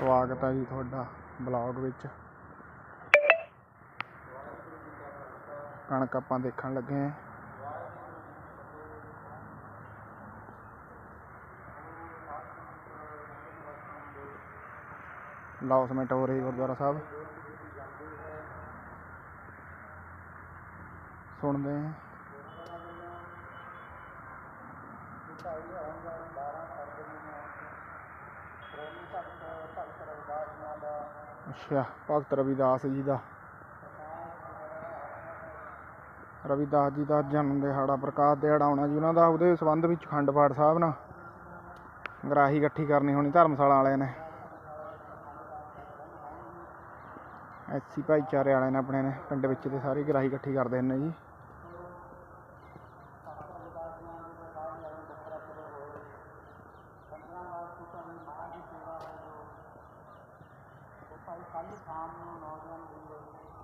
ਸਵਾਗਤ ਹੈ ਜੀ ਤੁਹਾਡਾ ਬਲੌਗ ਵਿੱਚ। ਕਣਕ ਆਪਾਂ ਦੇਖਣ ਲੱਗੇ ਹਾਂ ਲੌਸਮੈਂਟ ਹੋ ਰਹੀ ਗੁਰਦੁਆਰਾ ਸਾਹਿਬ। ਸੁਣਦੇ ਹਾਂ ਅੱਛਾ, ਭਗਤ ਰਵਿਦਾਸ ਜੀ ਦਾ। ਰਵਿਦਾਸ ਜੀ ਦਾ ਜਨਮ ਦਿਹਾੜਾ, ਪ੍ਰਕਾਸ਼ ਦਿਹਾੜਾ ਆਉਣਾ ਜੀ, ਉਹਨਾਂ ਦਾ ਉਹਦੇ ਸੰਬੰਧ ਵਿੱਚ ਖੰਡ ਪਾਠ ਸਾਹਿਬ ਨਾਲ ਗਰਾਹੀ ਇਕੱਠੀ ਕਰਨੀ ਹੋਣੀ ਧਰਮਸ਼ਾਲਾ ਵਾਲਿਆਂ ਨੇ। ਐਸੀ ਭਾਈਚਾਰੇ ਵਾਲਿਆਂ ਨੇ ਆਪਣੇ ਨੇ, ਪਿੰਡ ਵਿੱਚ ਤੇ ਸਾਰੇ ਗਰਾਹੀ ਇਕੱਠੀ ਕਰਦੇ ਨੇ ਜੀ।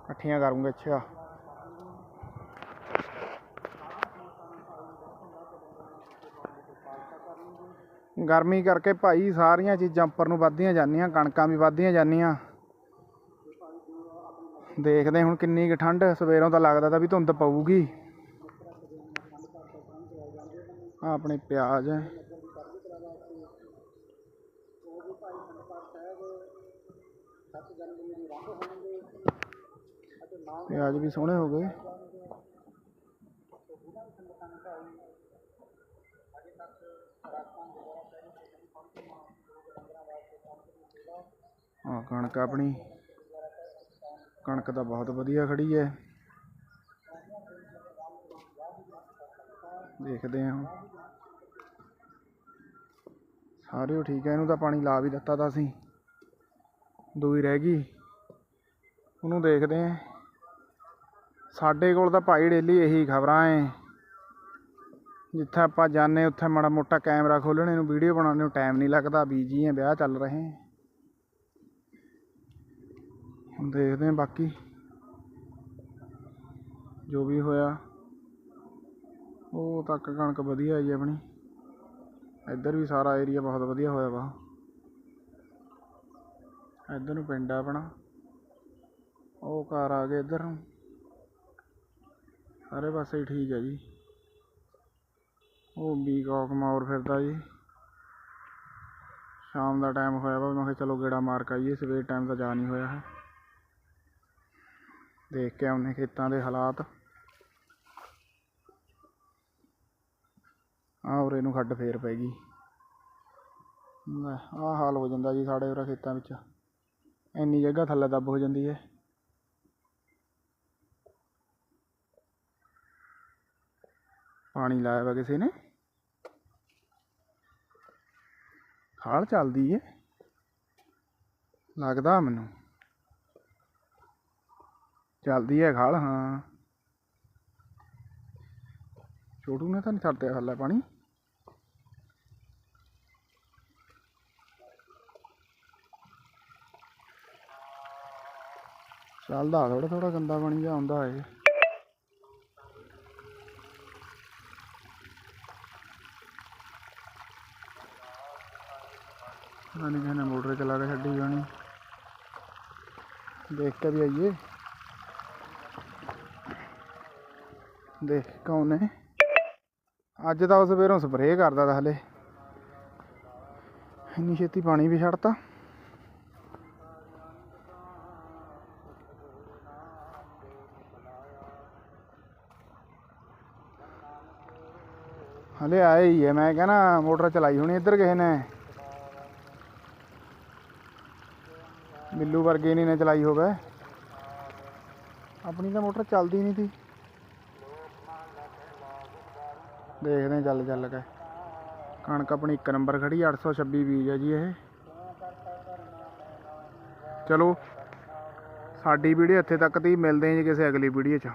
ਇਕੱਠੀਆਂ ਕਰੂੰਗੇ, ਅੱਛਾ। ਗਰਮੀ ਕਰਕੇ ਭਾਈ ਸਾਰੀਆਂ ਚੀਜ਼ਾਂ ਉੱਪਰ ਨੂੰ ਵੱਧਦੀਆਂ ਜਾਂਦੀਆਂ, ਕਣਕਾਂ ਵੀ ਵੱਧਦੀਆਂ ਜਾਂਦੀਆਂ। ਦੇਖਦੇ ਹੁਣ ਕਿੰਨੀ ਕੁ ਠੰਡ, ਸਵੇਰੋਂ ਤਾਂ ਲੱਗਦਾ ਤਾਂ ਵੀ ਧੁੰਦ ਪਊਗੀ। ਆਪਣੇ ਪਿਆਜ਼। ਪਿਆਜ਼ ਵੀ ਸੋਹਣੇ ਹੋ ਗਏ। ਆ ਕਣਕ ਆਪਣੀ, ਕਣਕ ਤਾਂ ਬਹੁਤ ਵਧੀਆ ਖੜੀ ਹੈ। ਦੇਖਦੇ ਹਾਂ। ਸਾਰੇ ਉਹ ਠੀਕ ਹੈ, ਇਹਨੂੰ ਤਾਂ ਪਾਣੀ ਲਾ ਵੀ ਦਿੱਤਾ ਤਾਂ ਅਸੀਂ ਦੂਈ ਰਹਿ ਗਈ। ਉਹਨੂੰ ਦੇਖਦੇ ਹਾਂ। ਸਾਡੇ ਕੋਲ ਤਾਂ ਭਾਈ ਡੇਲੀ ਇਹੀ ਖਬਰਾਂ ਏ ਜਿੱਥੇ ਆਪਾਂ ਜਾਂਦੇ ਉੱਥੇ ਮਾੜਾ ਮੋਟਾ ਕੈਮਰਾ ਖੋਲ੍ਹਣੇ ਨੂੰ ਵੀਡੀਓ ਬਣਾਉਣ ਨੂੰ ਟਾਈਮ ਨਹੀਂ ਲੱਗਦਾ। ਬੀਜੀ ਹੈ ਵਿਆਹ ਚੱਲ ਰਹੇ ਹੁਣ ਦੇਖਦੇ ਹਾਂ ਬਾਕੀ। ਜੋ ਵੀ ਹੋਇਆ, ਉਹ ਤੱਕ ਕਣਕ ਵਧੀਆ ਜੀ ਆਪਣੀ। ਇੱਧਰ ਵੀ ਸਾਰਾ ਏਰੀਆ ਬਹੁਤ ਵਧੀਆ ਹੋਇਆ ਵਾ। ਇੱਧਰ ਨੂੰ ਪਿੰਡ ਆ ਆਪਣਾ। ਉਹ ਘਰ ਆ ਗਏ ਇੱਧਰ ਨੂੰ। ਸਾਰੇ ਪਾਸੇ ਹੀ ਠੀਕ ਹੈ ਜੀ। ਉਹ ਬੀਕੌਕ ਮੌਰ ਫਿਰਦਾ ਜੀ। ਸ਼ਾਮ ਦਾ ਟਾਈਮ ਹੋਇਆ ਵਾ, ਮੈਂ ਕਿਹਾ ਚਲੋ ਗੇੜਾ ਮਾਰ ਕੇ ਆਈਏ, ਸਵੇਰ ਟਾਈਮ ਤਾਂ ਜਾ ਨਹੀਂ ਹੋਇਆ। ਹੈ ਦੇਖ ਕੇ ਆਉਨੇ ਖੇਤਾਂ ਦੇ ਹਾਲਾਤ। ਆਹ ਉਰੇ ਨੂੰ ਖੱਡ ਫੇਰ ਪੈ ਗਈ। ਲੈ, ਆਹ ਹਾਲ ਹੋ ਜਾਂਦਾ ਜੀ ਸਾਡੇ ਉਰੇ ਖੇਤਾਂ ਵਿੱਚ। ਇੰਨੀ ਜਗ੍ਹਾ ਥੱਲੇ ਦੱਬ ਹੋ ਜਾਂਦੀ ਹੈ। ਪਾਣੀ ਲਾਇਆ ਵਾ ਕਿਸੇ ਨੇ। ਖਾਲ ਚੱਲਦੀ ਏ। ਲੱਗਦਾ ਮੈਨੂੰ। ਚੱਲਦੀ ਹੈ ਖਾਲ, ਹਾਂ। ਛੋਟੂ ਨੇ ਤਾਂ ਨਹੀਂ ਛੱਡਿਆ ਥੱਲੇ ਪਾਣੀ। ਚੱਲਦਾ ਥੋੜਾ ਥੋੜਾ ਗੰਦਾ ਪਾਣੀ ਜਿਹਾ ਆਉਂਦਾ ਏ ਪਤਾ ਨਹੀਂ ਕਿਸੇ ਮੋਟਰ ਚਲਾ ਕੇ ਛੱਡੀ ਜਾਣੀ। ਦੇਖ ਕੇ ਵੀ ਆਈਏ। ਦੇਖ ਕੌਣ ਨੇ ਅੱਜ ਤਾਂ ਉਸ ਸਵੇਰੋਂ ਸਪਰੇਅ ਕਰਦਾ ਤਾ ਹਲੇ। ਇੰਨੀ ਛੇਤੀ ਪਾਣੀ ਵੀ ਛੱਡਤਾ। ਹਲੇ ਆਏ ਹੀ ਹੈ ਮੈਂ ਕਹਿੰਦਾ ਮੋਟਰ ਚਲਾਈ ਹੋਣੀ ਇੱਧਰ ਕਿਸੇ ਨੇ। ਬਿੱਲੂ ਵਰਗੇ ਨਹੀਂ ਨੇ ਚਲਾਈ ਹੋਵੇ। ਆਪਣੀ ਤਾਂ ਮੋਟਰ ਚੱਲਦੀ ਨਹੀਂ ਤੀ ਦੇਖਦੇ ਚੱਲ ਚੱਲ ਕੇ। ਕਣਕ ਆਪਣੀ ਇੱਕ ਨੰਬਰ ਖੜੀ 826 ਬੀਜ ਹੈ ਜੀ ਇਹ। ਚਲੋ, ਸਾਡੀ ਵੀਡੀਓ ਇੱਥੇ ਤੱਕ ਤੀ ਮਿਲਦੇ ਹਾਂ ਜੀ ਕਿਸੇ ਅਗਲੀ ਵੀਡੀਓ 'ਚ।